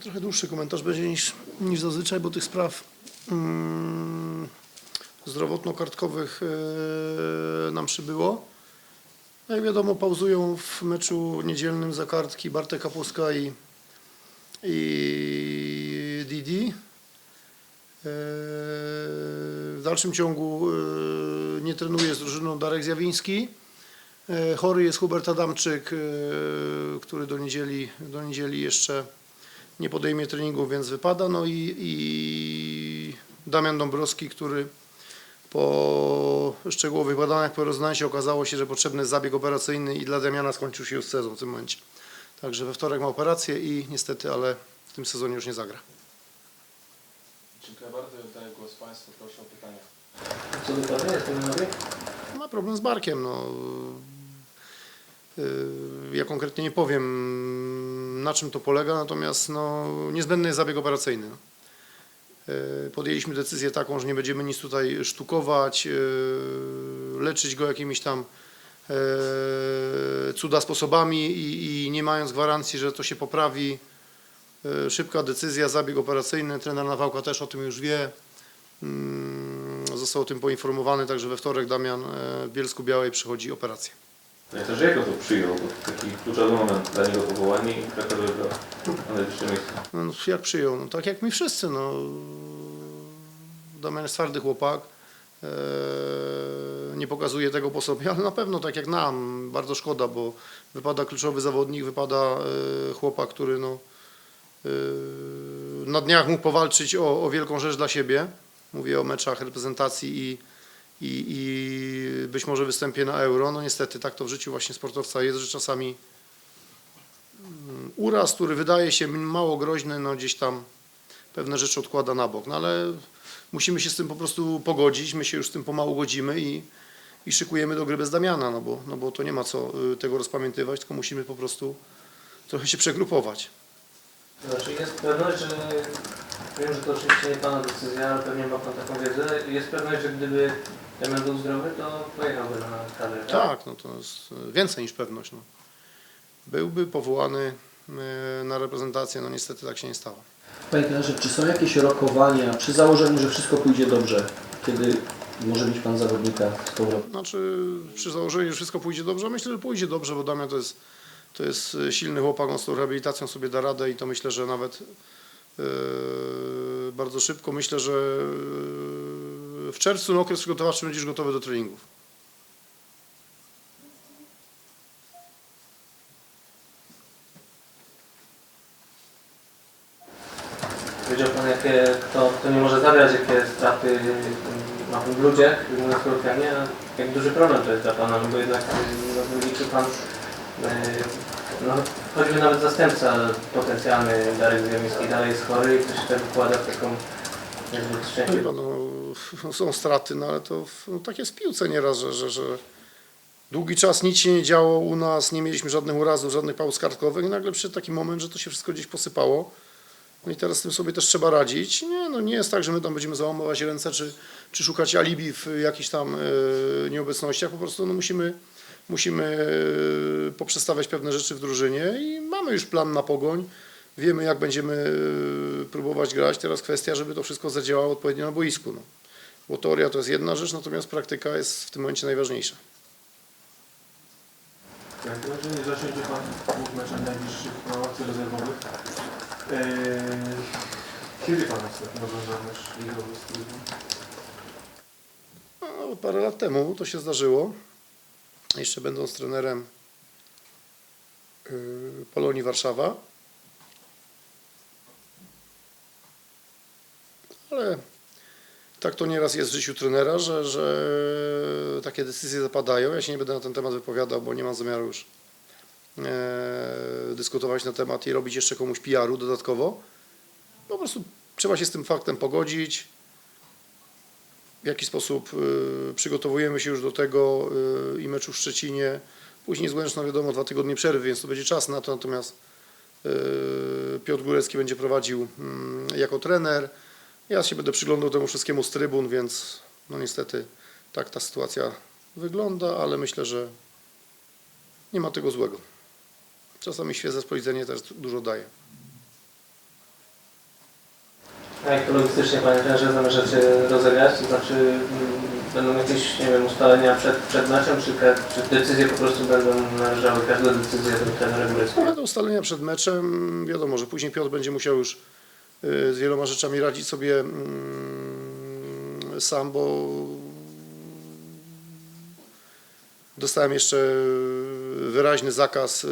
Trochę dłuższy komentarz będzie niż, niż zazwyczaj, bo tych spraw mm, zdrowotno-kartkowych e, nam przybyło. No Jak wiadomo, pauzują w meczu niedzielnym za kartki Bartek Kapuska i, i Didi. E, W dalszym ciągu e, nie trenuje z drużyną Darek Zjawiński. E, Chory jest Hubert Adamczyk, e, który do niedzieli, do niedzieli jeszcze nie podejmie treningu, więc wypada. No i, i Damian Dąbrowski, który po szczegółowych badaniach, po rezonansie okazało się, że potrzebny jest zabieg operacyjny i dla Damiana skończył się już sezon w tym momencie. Także we wtorek ma operację i niestety, ale w tym sezonie już nie zagra. Dziękuję bardzo. Oddaję głos Państwu. Proszę o pytania. Co dokładnie jest ten? Ma problem z barkiem. No. Yy, Ja konkretnie nie powiem na czym to polega, natomiast no, niezbędny jest zabieg operacyjny. Yy, Podjęliśmy decyzję taką, że nie będziemy nic tutaj sztukować, yy, leczyć go jakimiś tam yy, cuda sposobami i, i nie mając gwarancji, że to się poprawi. Szybka decyzja, zabieg operacyjny. Trener Nawałka też o tym już wie. Mm, Został o tym poinformowany, także we wtorek Damian e, w Bielsku Białej przychodzi operacja. No i też jak on to przyjął, bo taki kluczowy moment dla niego powołanie i Krakowie na najwyższe miejsce. No, no, jak przyjął? No, tak jak my wszyscy. No. Damian jest twardy chłopak. E, nie pokazuje tego po sobie, ale na pewno tak jak nam. Bardzo szkoda, bo wypada kluczowy zawodnik, wypada e, chłopak, który no, e, na dniach mógł powalczyć o, o wielką rzecz dla siebie. Mówię o meczach reprezentacji i, i, i być może występie na euro. No niestety tak to w życiu właśnie sportowca jest, że czasami mm, uraz, który wydaje się mało groźny, no gdzieś tam pewne rzeczy odkłada na bok. No ale musimy się z tym po prostu pogodzić. My się już z tym pomału godzimy i, i szykujemy do gry bez Damiana, no bo, no bo to nie ma co y, tego rozpamiętywać, tylko musimy po prostu trochę się przegrupować. Znaczy jest pewność, że wiem, że to oczywiście nie Pana decyzja, ale pewnie ma Pan taką wiedzę. Jest pewność, że gdyby Damian był zdrowy, to pojechałby na kadrę. Tak, no to jest więcej niż pewność. No. Byłby powołany y, na reprezentację, no niestety tak się nie stało. Panie trenerze, czy są jakieś rokowania przy założeniu, że wszystko pójdzie dobrze, kiedy może mieć Pan zawodnika z powrotem? Znaczy, przy założeniu, że wszystko pójdzie dobrze, myślę, że pójdzie dobrze, bo Damian to jest, to jest silny chłopak, on z tą rehabilitacją sobie da radę i to myślę, że nawet bardzo szybko. Myślę, że yy, w czerwcu na okres przygotowawczy będziesz gotowy do treningów. Wiedział Pan, jakie, kto, kto nie może zabrać, jakie straty ma w ludzie, mówiąc kolokwialnie, jak duży problem to jest dla Pana, no bo jednak y, no, liczy Pan, no, choćby nawet zastępca potencjalny Darek Zjawiński dalej jest chory i się tak wykłada w taką jakby No, pan, no, są straty, no ale to no, tak jest w piłce nieraz, że, że, że długi czas nic się nie działo u nas, nie mieliśmy żadnych urazów, żadnych pauz kartkowych i nagle przyszedł taki moment, że to się wszystko gdzieś posypało. No i teraz z tym sobie też trzeba radzić. Nie, no nie jest tak, że my tam będziemy załamywać ręce, czy, czy szukać alibi w jakichś tam e, nieobecnościach. Po prostu no, musimy, musimy e, poprzestawiać pewne rzeczy w drużynie i mamy już plan na pogoń. Wiemy, jak będziemy e, próbować grać. Teraz kwestia, żeby to wszystko zadziałało odpowiednio na boisku. No. Bo teoria to jest jedna rzecz, natomiast praktyka jest w tym momencie najważniejsza. Jak razie nie zasiądzie Pan dwóch meczach najbliższych na ławce rezerwowych. Eee, kiedy Pan następny rozwiązał mecz ligowy z? No, parę lat temu to się zdarzyło. Jeszcze będąc trenerem yy, Polonii Warszawa. Ale tak to nieraz jest w życiu trenera, że, że takie decyzje zapadają. Ja się nie będę na ten temat wypowiadał, bo nie mam zamiaru już e, dyskutować na temat i robić jeszcze komuś PR-u dodatkowo. Po prostu trzeba się z tym faktem pogodzić w jaki sposób y, przygotowujemy się już do tego y, i meczu w Szczecinie. Później z Łęczną wiadomo dwa tygodnie przerwy, więc to będzie czas na to. Natomiast y, Piotr Górecki będzie prowadził mm, jako trener. Ja się będę przyglądał temu wszystkiemu z trybun, więc no niestety tak ta sytuacja wygląda, ale myślę, że nie ma tego złego. Czasami świeże spojrzenie też dużo daje. A jak to logistycznie, panie trenerze, zamierzacie rozegrać? To znaczy mm, będą jakieś, nie wiem, ustalenia przed, przed meczem, czy, czy decyzje po prostu będą należały, każda decyzja do trenera No, Góreckiego? będą ustalenia przed meczem. Wiadomo, że później Piotr będzie musiał już y, z wieloma rzeczami radzić sobie mm, sam, bo dostałem jeszcze wyraźny zakaz y,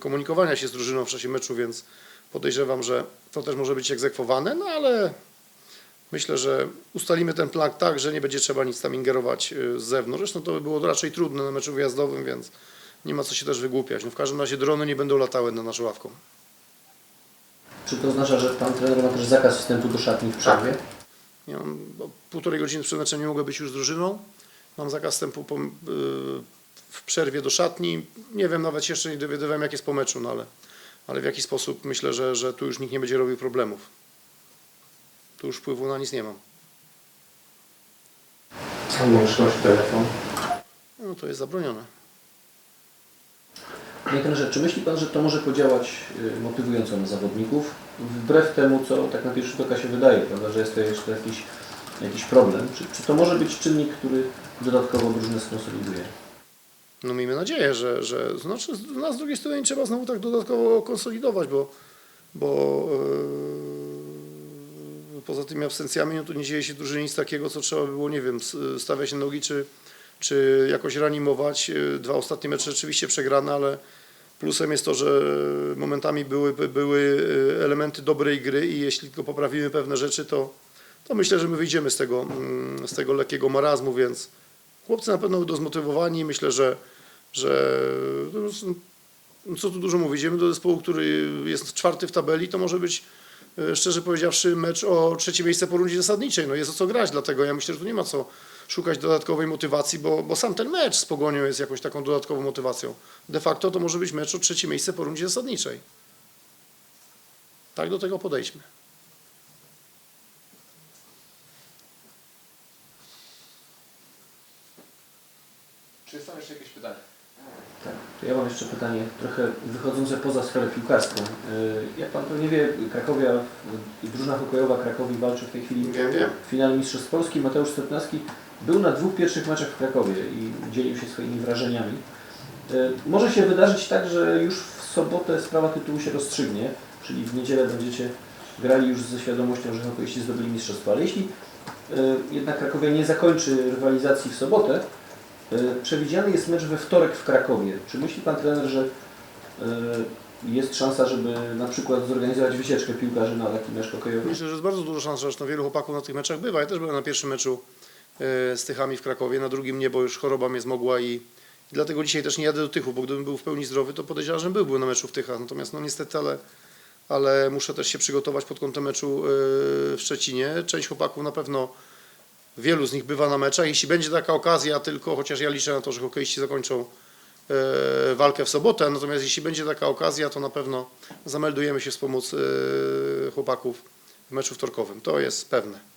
komunikowania się z drużyną w czasie meczu, więc podejrzewam, że to też może być egzekwowane, no ale myślę, że ustalimy ten plan tak, że nie będzie trzeba nic tam ingerować y, z zewnątrz. Zresztą to by było raczej trudne na meczu wyjazdowym, więc nie ma co się też wygłupiać. No w każdym razie drony nie będą latały na naszą ławką. Czy to oznacza, że pan trener ma też zakaz wstępu do szatni w przerwie? Ja mam bo półtorej godziny przed meczem nie mogę być już z drużyną. Mam zakaz wstępu po, y, w przerwie do szatni. Nie wiem, nawet jeszcze nie dowiadywałem jak jest po meczu, no ale, ale w jaki sposób myślę, że, że tu już nikt nie będzie robił problemów. Tu już wpływu na nic nie mam. Łączność, telefon. No to jest zabronione. Panie trenerze, czy myśli Pan, że to może podziałać y, motywująco na zawodników? Wbrew temu, co tak na pierwszy rzut oka się wydaje, prawda, że jest to jeszcze jakiś, jakiś problem. Czy, czy to może być czynnik, który dodatkowo drużynę skonsoliduje? No miejmy nadzieję, że, że znaczy no, z drugiej strony trzeba znowu tak dodatkowo konsolidować, bo, bo yy, poza tymi absencjami no to nie dzieje się drużynie nic takiego, co trzeba by było, nie wiem, stawiać się nogi, czy, czy jakoś reanimować. Yy, Dwa ostatnie mecze rzeczywiście przegrane, ale plusem jest to, że momentami były, by- były yy, elementy dobrej gry i jeśli tylko poprawimy pewne rzeczy, to, to myślę, że my wyjdziemy z tego, mm, z tego lekkiego marazmu, więc chłopcy na pewno będą zmotywowani. Myślę, że, że no co tu dużo mówić, do zespołu, który jest czwarty w tabeli, to może być e, szczerze powiedziawszy mecz o trzecie miejsce po rundzie zasadniczej. No jest o co grać, dlatego ja myślę, że tu nie ma co szukać dodatkowej motywacji, bo, bo sam ten mecz z Pogonią jest jakąś taką dodatkową motywacją. De facto to może być mecz o trzecie miejsce po rundzie zasadniczej. Tak do tego podejdźmy. Czy są jeszcze jakieś pytania? Tak. To ja mam jeszcze pytanie trochę wychodzące poza sferę piłkarską. Y, Jak Pan pewnie wie, Krakowia, y, drużyna hokejowa Krakowi walczy w tej chwili w finale Mistrzostw Polski. Mateusz Stepnowski był na dwóch pierwszych meczach w Krakowie i dzielił się swoimi wrażeniami. Y, Może się wydarzyć tak, że już w sobotę sprawa tytułu się rozstrzygnie, czyli w niedzielę będziecie grali już ze świadomością, że hokejiści zdobyli mistrzostwo. Ale jeśli jednak Krakowia nie zakończy rywalizacji w sobotę, przewidziany jest mecz we wtorek w Krakowie. Czy myśli Pan trener, że y, jest szansa, żeby na przykład zorganizować wycieczkę piłkarzy na taki mecz hokejowy? Myślę, że jest bardzo duża szansa, zresztą wielu chłopaków na tych meczach bywa. Ja też byłem na pierwszym meczu e, z Tychami w Krakowie, na drugim nie, bo już choroba mnie zmogła i, dlatego dzisiaj też nie jadę do Tychów, bo gdybym był w pełni zdrowy, to podejrzewam, że byłbym na meczu w Tychach. Natomiast no niestety, ale, ale muszę też się przygotować pod kątem meczu e, w Szczecinie. Część chłopaków na pewno, wielu z nich bywa na meczach. Jeśli będzie taka okazja tylko, chociaż ja liczę na to, że hokeiści zakończą e, walkę w sobotę, natomiast jeśli będzie taka okazja, to na pewno zameldujemy się wspomóc e, chłopaków w meczu wtorkowym. To jest pewne.